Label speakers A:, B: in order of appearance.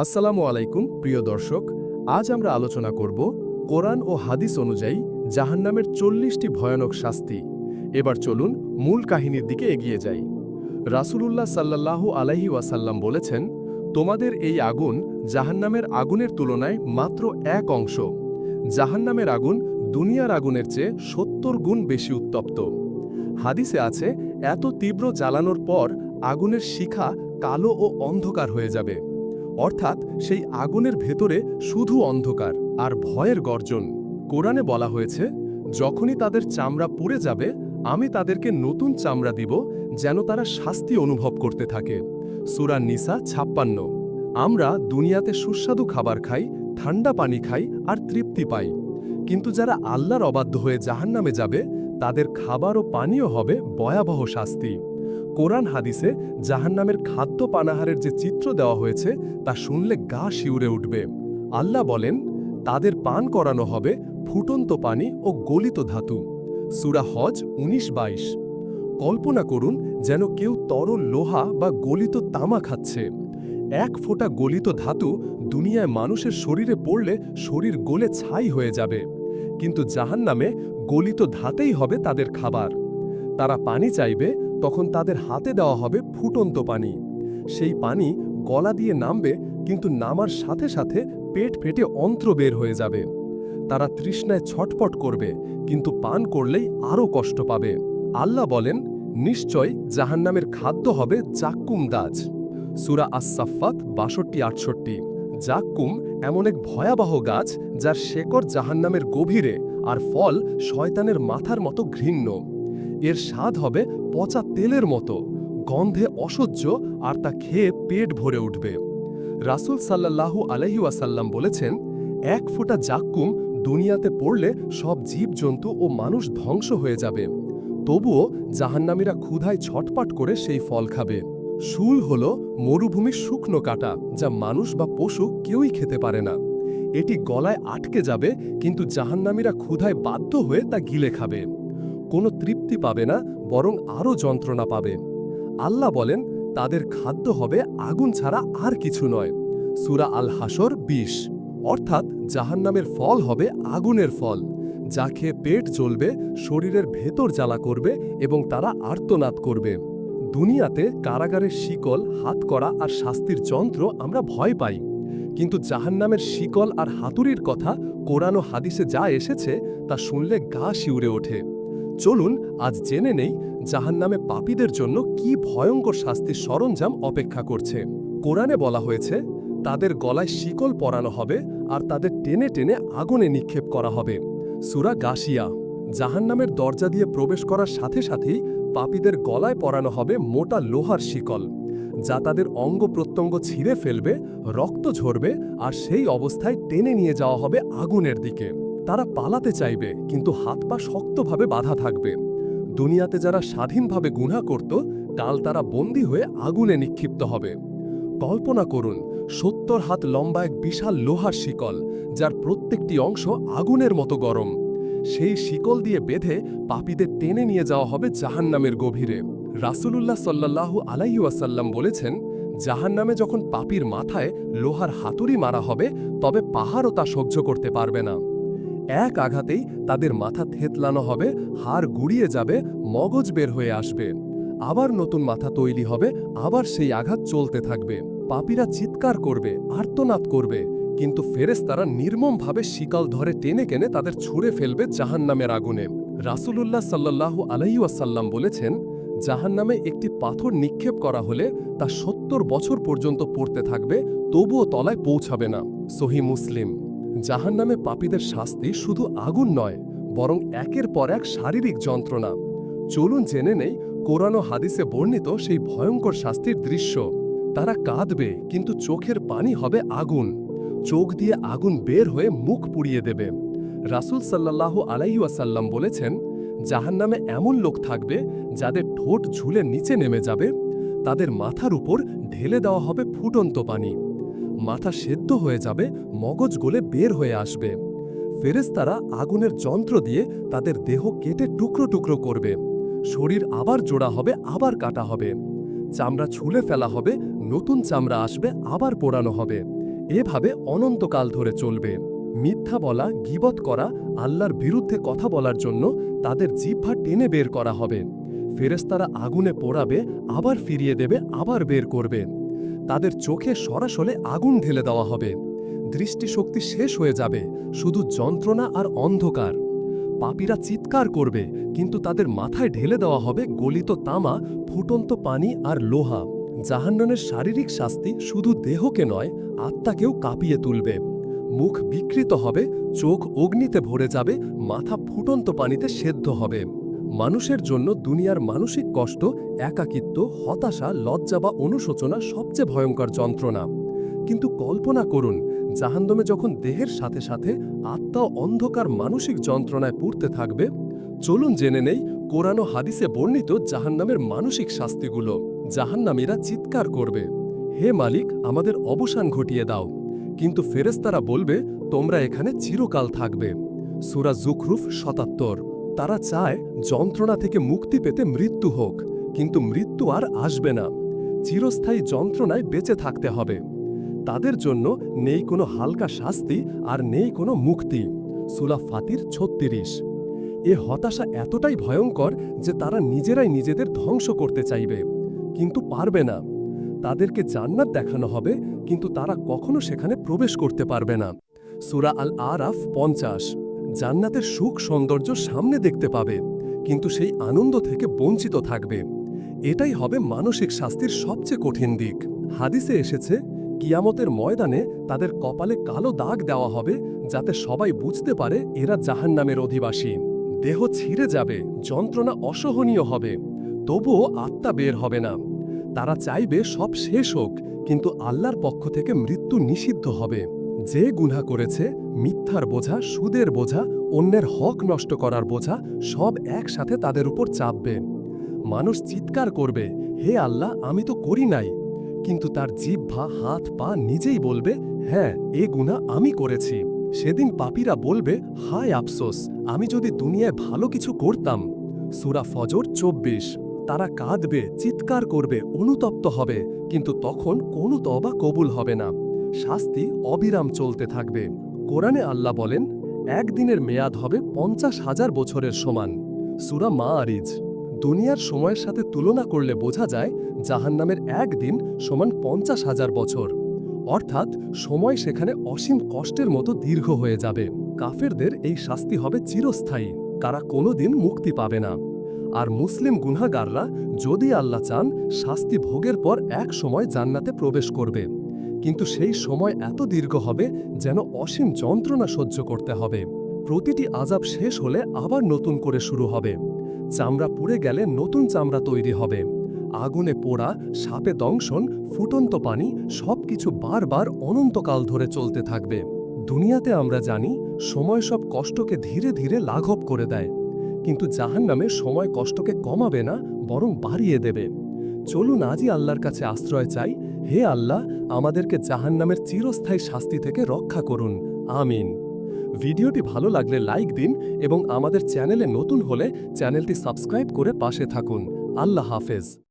A: আসসালামু আলাইকুম, প্রিয় দর্শক। আজ আমরা আলোচনা করব কোরআন ও হাদিস অনুযায়ী জাহান্নামের চল্লিশটি ভয়ানক শাস্তি। এবার চলুন মূল কাহিনীর দিকে এগিয়ে যাই। রাসূলুল্লাহ সাল্লাল্লাহু আলাইহি ওয়াসাল্লাম বলেছেন, তোমাদের এই আগুন জাহান্নামের আগুনের তুলনায় মাত্র এক অংশ। জাহান্নামের আগুন দুনিয়ার আগুনের চেয়ে সত্তর গুণ বেশি উত্তপ্ত। হাদিসে আছে, এত তীব্র জ্বালানোর পর আগুনের শিখা কালো ও অন্ধকার হয়ে যাবে। অর্থাৎ সেই আগুনের ভেতরে শুধু অন্ধকার আর ভয়ের গর্জন। কোরআনে বলা হয়েছে, যখনই তাদের চামড়া পুড়ে যাবে, আমি তাদেরকে নতুন চামড়া দিব, যেন তারা শাস্তি অনুভব করতে থাকে। সুরা নিসা ছাপ্পান্ন। আমরা দুনিয়াতে সুস্বাদু খাবার খাই, ঠান্ডা পানি খাই আর তৃপ্তি পাই। কিন্তু যারা আল্লাহর অবাধ্য হয়ে জাহান্নামে যাবে, তাদের খাবার ও পানীয় হবে ভয়াবহ শাস্তি। কোরআন হাদিসে জাহান্নামের খাদ্য পানাহারের যে চিত্র দেওয়া হয়েছে, তা শুনলে গা শিউরে উঠবে। আল্লাহ বলেন, তাদের পান করানো হবে ফুটন্ত পানি ও গলিত ধাতু। সুরা হজ উনিশ বাইশ। কল্পনা করুন যেন কেউ তরল লোহা বা গলিত তামা খাচ্ছে। এক ফোঁটা গলিত ধাতু দুনিয়ায় মানুষের শরীরে পড়লে শরীর গলে ছাই হয়ে যাবে। কিন্তু জাহান্নামে গলিত ধাতেই হবে তাদের খাবার। তারা পানি চাইবে তখন তাদের হাতে দেওয়া হবে ফুটন্ত পানি। সেই পানি গলা দিয়ে নামবে, কিন্তু নামার সাথে সাথে পেট ফেটে অন্ত্র বের হয়ে যাবে। তারা তৃষ্ণায় ছটপট করবে, কিন্তু পান করলেই আরও কষ্ট পাবে। আল্লাহ বলেন, নিশ্চয় জাহান্নামের খাদ্য হবে জাক্কুম দাজ। সুরা আসাফাত বাষট্টি, আটষট্টি। জাক্কুম এমন এক ভয়াবহ গাছ, যার শেকড় জাহান্নামের গভীরে, আর ফল শয়তানের মাথার মতো ঘৃণ্য। এর স্বাদ হবে পচা তেলের মতো। গন্ধে অসহ্য আর তা খেয়ে পেট ভরে উঠবে। রাসূল সাল্লাল্লাহু আলহি ওয়াসাল্লাম বলেছেন, এক ফোঁটা জাক্কুম দুনিয়াতে পড়লে সব জীবজন্তু ও মানুষ ধ্বংস হয়ে যাবে। তবুও জাহান্নামীরা ক্ষুধায় ছটপাট করে সেই ফল খাবে। শুল হল মরুভূমির শুকনো কাটা, যা মানুষ বা পশু কেউই খেতে পারে না। এটি গলায় আটকে যাবে, কিন্তু জাহান্নামীরা ক্ষুধায় বাধ্য হয়ে তা গিলে খাবে। কোনো তৃপ্তি পাবে না, বরং আরও যন্ত্রণা পাবে। আল্লাহ বলেন, তাদের খাদ্য হবে আগুন ছাড়া আর কিছু নয়। সুরা আল হাসর বিষ অর্থাৎ জাহান্নামের ফল হবে আগুনের ফল। যা খেয়ে পেট জ্বলবে, শরীরের ভেতর জ্বালা করবে এবং তারা আর্তনাদ করবে। দুনিয়াতে কারাগারের শিকল, হাত করা আর শাস্তির যন্ত্র আমরা ভয় পাই। কিন্তু জাহান্নামের শিকল আর হাতুড়ির কথা কোরআন হাদিসে যা এসেছে, তা শুনলে গা শিউরে ওঠে। চলুন, আজ জেনে নেই জাহান্নামে পাপীদের জন্য কি ভয়ঙ্কর শাস্তির সরঞ্জাম অপেক্ষা করছে। কোরআনে বলা হয়েছে, তাদের গলায় শিকল পরানো হবে আর তাদের টেনে টেনে আগুনে নিক্ষেপ করা হবে। সুরা গাশিয়া, জাহান্নামের দরজা দিয়ে প্রবেশ করার সাথে সাথেই পাপীদের গলায় পরানো হবে মোটা লোহার শিকল, যা তাদের অঙ্গ প্রত্যঙ্গ ছিঁড়ে ফেলবে, রক্ত ঝরবে আর সেই অবস্থায় টেনে নিয়ে যাওয়া হবে আগুনের দিকে। তারা পালাতে চাইবে, কিন্তু হাত পা শক্তভাবে বাধা থাকবে। দুনিয়াতে যারা স্বাধীনভাবে গুণা করত, কাল তারা বন্দী হয়ে আগুনে নিক্ষিপ্ত হবে। কল্পনা করুন, সত্তর হাত লম্বা এক বিশাল লোহার শিকল, যার প্রত্যেকটি অংশ আগুনের মতো গরম। সেই শিকল দিয়ে বেঁধে পাপীদের টেনে নিয়ে যাওয়া হবে জাহান্নামের গভীরে। রাসূলুল্লাহ সাল্লাল্লাহু আলাইহি ওয়াসাল্লাম বলেছেন, জাহান্নামে যখন পাপীর মাথায় লোহার হাতুড়ি মারা হবে, তবে পাহাড়ও তা সহ্য করতে পারবে না। এক আঘাতেই তাদের মাথা থেতলানো হবে, হাড় গুড়িয়ে যাবে, মগজ বের হয়ে আসবে। আবার নতুন মাথা তৈরি হবে, আবার সেই আঘাত চলতে থাকবে। পাপীরা চিৎকার করবে, আর্তনাদ করবে, কিন্তু ফেরেশতারা নির্মমভাবে শিকাল ধরে টেনে কেনে তাদের ছুঁড়ে ফেলবে জাহান্নামের আগুনে। রাসূলুল্লাহ সাল্লাল্লাহু আলাইহি ওয়াসাল্লাম বলেছেন, জাহান্নামে একটি পাথর নিক্ষেপ করা হলে তা সত্তর বছর পর্যন্ত পড়তে থাকবে, তবুও তলায় পৌঁছাবে না। সহি মুসলিম। জাহান্নামে পাপীদের শাস্তি শুধু আগুন নয়, বরং একের পর এক শারীরিক যন্ত্রণা। চলুন জেনে নেই কোরআন হাদিসে বর্ণিত সেই ভয়ঙ্কর শাস্তির দৃশ্য। তারা কাঁদবে, কিন্তু চোখের পানি হবে আগুন। চোখ দিয়ে আগুন বের হয়ে মুখ পুড়িয়ে দেবে। রাসূল সাল্লাল্লাহু আলাইহি ওয়াসাল্লাম বলেছেন, জাহান্নামে এমন লোক থাকবে যাদের ঠোঁট ঝুলে নিচে নেমে যাবে। তাদের মাথার উপর ঢেলে দেওয়া হবে ফুটন্ত পানি। মাথা সেদ্ধ হয়ে যাবে, মগজ গলে বের হয়ে আসবে। ফেরেশতারা আগুনের যন্ত্র দিয়ে তাদের দেহ কেটে টুকরো টুকরো করবে। শরীর আবার জোড়া হবে, আবার কাটা হবে। চামড়া ছুলে ফেলা হবে, নতুন চামড়া আসবে, আবার পোড়ানো হবে। এভাবে অনন্তকাল ধরে চলবে। মিথ্যা বলা, গিবত করা, আল্লাহর বিরুদ্ধে কথা বলার জন্য তাদের জিহ্বা টেনে বের করা হবে। ফেরেস্তারা আগুনে পোড়াবে, আবার ফিরিয়ে দেবে, আবার বের করবে। তাদের চোখে সরাসরি আগুন ঢেলে দেওয়া হবে। দৃষ্টিশক্তি শেষ হয়ে যাবে, শুধু যন্ত্রণা আর অন্ধকার। পাপীরা চিৎকার করবে, কিন্তু তাদের মাথায় ঢেলে দেওয়া হবে গলিত তামা, ফুটন্ত পানি আর লোহা। জাহান্নানের শারীরিক শাস্তি শুধু দেহকে নয়, আত্মাকেও কাঁপিয়ে তুলবে। মুখ বিকৃত হবে, চোখ অগ্নিতে ভরে যাবে, মাথা ফুটন্ত পানিতে সেদ্ধ হবে। মানুষের জন্য দুনিয়ার মানসিক কষ্ট, একাকিত্ব, হতাশা, লজ্জা বা অনুশোচনা সবচেয়ে ভয়ঙ্কর যন্ত্রণা। কিন্তু কল্পনা করুন জাহান্দমে যখন দেহের সাথে সাথে আত্মা অন্ধকার মানসিক যন্ত্রণায় পুড়তে থাকবে, চলুন জেনে নেই কোরআন হাদিসে বর্ণিত জাহান্নামের মানসিক শাস্তিগুলো। জাহান্নামীরা চিৎকার করবে, হে মালিক, আমাদের অবসান ঘটিয়ে দাও। কিন্তু ফেরেস্তারা বলবে, তোমরা এখানে চিরকাল থাকবে। সুরা জুখরুফ শতাত্তর তারা চায় যন্ত্রণা থেকে মুক্তি পেতে মৃত্যু হোক, কিন্তু মৃত্যু আর আসবে না। চিরস্থায়ী যন্ত্রণায় বেঁচে থাকতে হবে। তাদের জন্য নেই কোনো হালকা শাস্তি আর নেই কোনো মুক্তি। সুলা ফাতির ছত্রিশ। এ হতাশা এতটাই ভয়ঙ্কর যে তারা নিজেরাই নিজেদের ধ্বংস করতে চাইবে, কিন্তু পারবে না। তাদেরকে জান্নাত দেখানো হবে, কিন্তু তারা কখনো সেখানে প্রবেশ করতে পারবে না। সুরা আল আরাফ পঞ্চাশ। জান্নাতের সুখ সৌন্দর্য সামনে দেখতে পাবে, কিন্তু সেই আনন্দ থেকে বঞ্চিত থাকবে। এটাই হবে মানসিক শাস্তির সবচেয়ে কঠিন দিক। হাদিসে এসেছে, কিয়ামতের ময়দানে তাদের কপালে কালো দাগ দেওয়া হবে, যাতে সবাই বুঝতে পারে এরা জাহান্নামের অধিবাসী। দেহ ছিঁড়ে যাবে, যন্ত্রণা অসহনীয় হবে, তবুও আত্মা বের হবে না। তারা চাইবে সব শেষ হোক, কিন্তু আল্লাহর পক্ষ থেকে মৃত্যু নিষিদ্ধ হবে। যে গুনাহ করেছে মিথ্যার বোঝা, সুদের বোঝা, অন্যের হক নষ্ট করার বোঝা, সব একসাথে তাদের উপর চাপবে। মানুষ চিৎকার করবে, হে আল্লাহ, আমি তো করি নাই। কিন্তু তার জিহ্বা হাত পা নিজেই বলবে হ্যাঁ এ গুণা আমি করেছি। সেদিন পাপীরা বলবে, হায় আফসোস, আমি যদি দুনিয়ায় ভালো কিছু করতাম। সুরা ফজর চব্বিশ, তারা কাঁদবে, চিৎকার করবে, অনুতপ্ত হবে, কিন্তু তখন কোনো তবা কবুল হবে না। শাস্তি অবিরাম চলতে থাকবে। কোরআনে আল্লাহ বলেন, একদিনের মেয়াদ হবে পঞ্চাশ হাজার বছরের সমান। সুরা মা আরিজ দুনিয়ার সময়ের সাথে তুলনা করলে বোঝা যায়, জাহান্নামের একদিন সমান পঞ্চাশ হাজার বছর। অর্থাৎ সময় সেখানে অসীম কষ্টের মতো দীর্ঘ হয়ে যাবে। কাফেরদের এই শাস্তি হবে চিরস্থায়ী। তারা কোনোদিন মুক্তি পাবে না। আর মুসলিম গুনাগাররা যদি আল্লাহ চান, শাস্তি ভোগের পর এক সময় জান্নাতে প্রবেশ করবে। কিন্তু সেই সময় এত দীর্ঘ হবে যেন অসীম যন্ত্রণা সহ্য করতে হবে। প্রতিটি আজাব শেষ হলে আবার নতুন করে শুরু হবে। চামড়া পুড়ে গেলে নতুন চামড়া তৈরি হবে। আগুনে পোড়া, সাপে দংশন, ফুটন্ত পানি সবকিছু বারবার অনন্তকাল ধরে চলতে থাকবে। দুনিয়াতে আমরা জানি, সময় সব কষ্টকে ধীরে ধীরে লাঘব করে দেয়। কিন্তু জাহান্নামে সময় কষ্টকে কমাবে না, বরং বাড়িয়ে দেবে। চলুন আজই আল্লাহর কাছে আশ্রয় চাই হে আল্লাহ, আমাদেরকে জাহান্নামের চিরস্থায়ী শাস্তি থেকে রক্ষা করুন। আমিন। ভিডিওটি ভালো লাগলে লাইক দিন এবং আমাদের চ্যানেলে নতুন হলে চ্যানেলটি সাবস্ক্রাইব করে পাশে থাকুন। আল্লাহ হাফেজ।